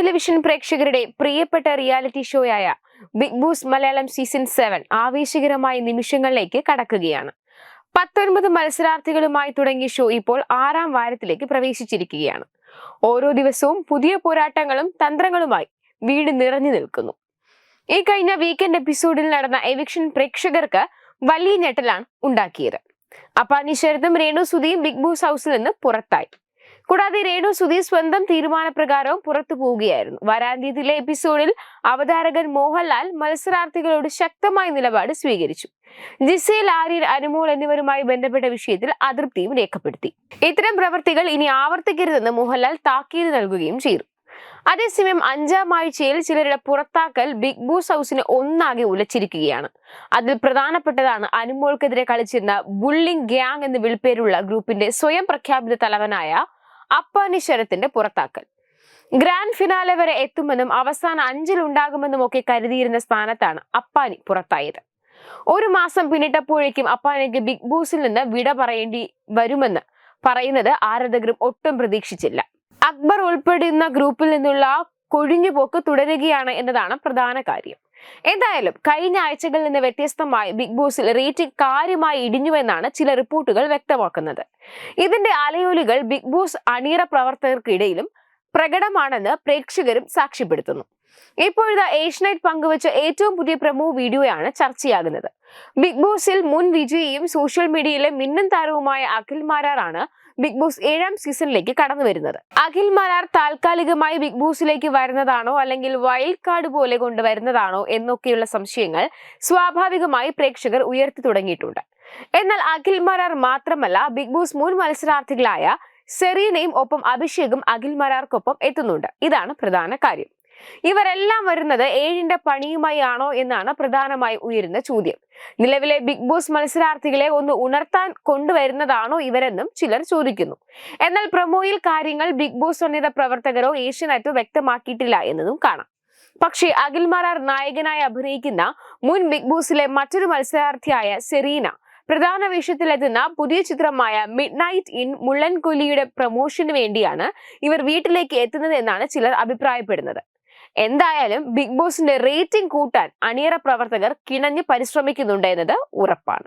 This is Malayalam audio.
ടെലിവിഷൻ പ്രേക്ഷകരുടെ പ്രിയപ്പെട്ട reality ഷോയായ Big Boss Malayalam season seven ആവേശകരമായ നിമിഷങ്ങളിലേക്ക് കടക്കുകയാണ്. പത്തൊൻപത് മത്സരാർത്ഥികളുമായി തുടങ്ങിയ ഷോ ഇപ്പോൾ ആറാം വാരത്തിലേക്ക് പ്രവേശിച്ചിരിക്കുകയാണ്. ഓരോ ദിവസവും പുതിയ പോരാട്ടങ്ങളും തന്ത്രങ്ങളുമായി വീട് നിറഞ്ഞു നിൽക്കുന്നു. ഈ കഴിഞ്ഞ വീക്കെൻഡ് എപ്പിസോഡിൽ നടന്ന എവിക്ഷൻ പ്രേക്ഷകർക്ക് വലിയ ഞെട്ടലാണ് ഉണ്ടാക്കിയത്. അപ്പാനി ശരതും രേണു സുധിയും ബിഗ് ബോസ് ഹൗസിൽ നിന്ന് പുറത്തായി. കൂടാതെ രേണു സുധി സ്വന്തം തീരുമാനപ്രകാരവും പുറത്തു പോവുകയായിരുന്നു. വരാന്ത്യത്തിലെ എപ്പിസോഡിൽ അവതാരകൻ മോഹൻലാൽ മത്സരാർത്ഥികളോട് ശക്തമായ നിലപാട് സ്വീകരിച്ചു. ജിസേൽ ആര്യൻ അനുമോൾ എന്നിവരുമായി ബന്ധപ്പെട്ട വിഷയത്തിൽ അതൃപ്തിയും രേഖപ്പെടുത്തി. ഇത്തരം പ്രവർത്തികൾ ഇനി ആവർത്തിക്കരുതെന്ന് മോഹൻലാൽ താക്കീത് നൽകുകയും ചെയ്തു. അതേസമയം അഞ്ചാം ആഴ്ചയിൽ ചിലരുടെ പുറത്താക്കൽ ബിഗ് ബോസ് ഹൗസിനെ ഒന്നാകെ ഉലച്ചിരിക്കുകയാണ്. അതിൽ പ്രധാനപ്പെട്ടതാണ് അനുമോൾക്കെതിരെ കളിച്ചിരുന്ന ബുള്ളിംഗ് ഗ്യാങ് എന്ന് വിളിപ്പേരുള്ള ഗ്രൂപ്പിന്റെ സ്വയം പ്രഖ്യാപിത തലവനായ അപ്പാനി ശരത്തിന്റെ പുറത്താക്കൽ. ഗ്രാൻഡ് ഫിനാലെ വരെ എത്തുമെന്നും അവസാന അഞ്ചിൽ ഉണ്ടാകുമെന്നും ഒക്കെ കരുതിയിരുന്ന സ്ഥാനത്താണ് അപ്പാനി പുറത്തായത്. ഒരു മാസം പിന്നിട്ടപ്പോഴേക്കും അപ്പാനിക്ക് ബിഗ് ബോസിൽ നിന്ന് വിട പറയേണ്ടി വരുമെന്ന് പറയുന്നത് ആരാധകരും ഒട്ടും പ്രതീക്ഷിച്ചില്ല. അക്ബർ ഉൾപ്പെടുന്ന ഗ്രൂപ്പിൽ നിന്നുള്ള കൊഴിഞ്ഞുപോക്ക് തുടരുകയാണ് എന്നതാണ് പ്രധാന കാര്യം. എന്തായാലും കഴിഞ്ഞ ആഴ്ചകളിൽ നിന്ന് വ്യത്യസ്തമായി ബിഗ് ബോസിൽ റേറ്റിംഗ് കാര്യമായി ഇടിഞ്ഞുവെന്നാണ് ചില റിപ്പോർട്ടുകൾ വ്യക്തമാക്കുന്നത്. ഇതിന്റെ അലയൊലികൾ ബിഗ് ബോസ് അണിയറ പ്രവർത്തകർക്കിടയിലും പ്രകടമാണെന്ന് പ്രേക്ഷകരും സാക്ഷ്യപ്പെടുത്തുന്നു. ഇപ്പോഴത്തെ ഏഷ്യനൈറ്റ് പങ്കുവച്ച ഏറ്റവും പുതിയ പ്രമോ വീഡിയോയാണ് ചർച്ചയാകുന്നത്. ബിഗ് ബോസിൽ മുൻ വിജയിയും സോഷ്യൽ മീഡിയയിലെ മിന്നൻ താരവുമായ അഖിൽ മാരാറാണ് ബിഗ് ബോസ് ഏഴാം സീസണിലേക്ക് കടന്നു വരുന്നത്. അഖിൽ മാരാർ താൽക്കാലികമായി ബിഗ് ബോസിലേക്ക് വരുന്നതാണോ അല്ലെങ്കിൽ വൈൽഡ് കാർഡ് പോലെ കൊണ്ടുവരുന്നതാണോ എന്നൊക്കെയുള്ള സംശയങ്ങൾ സ്വാഭാവികമായി പ്രേക്ഷകർ ഉയർത്തി തുടങ്ങിയിട്ടുണ്ട്. എന്നാൽ അഖിൽ മാരാർ മാത്രമല്ല ബിഗ് ബോസ് മുൻ മത്സരാർത്ഥികളായ സെറീനയും ഒപ്പം അഭിഷേകും അഖിൽ മാരാർക്കൊപ്പം എത്തുന്നുണ്ട്. ഇതാണ് പ്രധാന കാര്യം. ഇവരെല്ലാം വരുന്നത് ഏഴിന്റെ പണിയുമായി ആണോ എന്നാണ് പ്രധാനമായി ഉയരുന്ന ചോദ്യം. നിലവിലെ ബിഗ് ബോസ് മത്സരാർത്ഥികളെ ഒന്ന് ഉണർത്താൻ കൊണ്ടുവരുന്നതാണോ ഇവരെന്നും ചിലർ ചോദിക്കുന്നു. എന്നാൽ പ്രൊമോയിൽ കാര്യങ്ങൾ ബിഗ് ബോസ് ഉന്നത പ്രവർത്തകരോ ഏഷ്യനെറ്റോ വ്യക്തമാക്കിയിട്ടില്ല എന്നതും കാണാം. പക്ഷേ അഖിൽ മാരാർ നായകനായി അഭിനയിക്കുന്ന മുൻ ബിഗ് ബോസിലെ മറ്റൊരു മത്സരാർത്ഥിയായ സെറീന പ്രധാന വേഷത്തിലെത്തുന്ന പുതിയ ചിത്രമായ മിഡ് നൈറ്റ് ഇൻ മുള്ളൻകൊല്ലിയുടെ പ്രമോഷന് വേണ്ടിയാണ് ഇവർ വീട്ടിലേക്ക് എത്തുന്നത് എന്നാണ് ചിലർ അഭിപ്രായപ്പെടുന്നത്. എന്തായാലും ബിഗ് ബോസിന്റെ റേറ്റിംഗ് കൂട്ടാൻ അണിയറ പ്രവർത്തകർ കിണഞ്ഞ് പരിശ്രമിക്കുന്നുണ്ട് എന്നത് ഉറപ്പാണ്.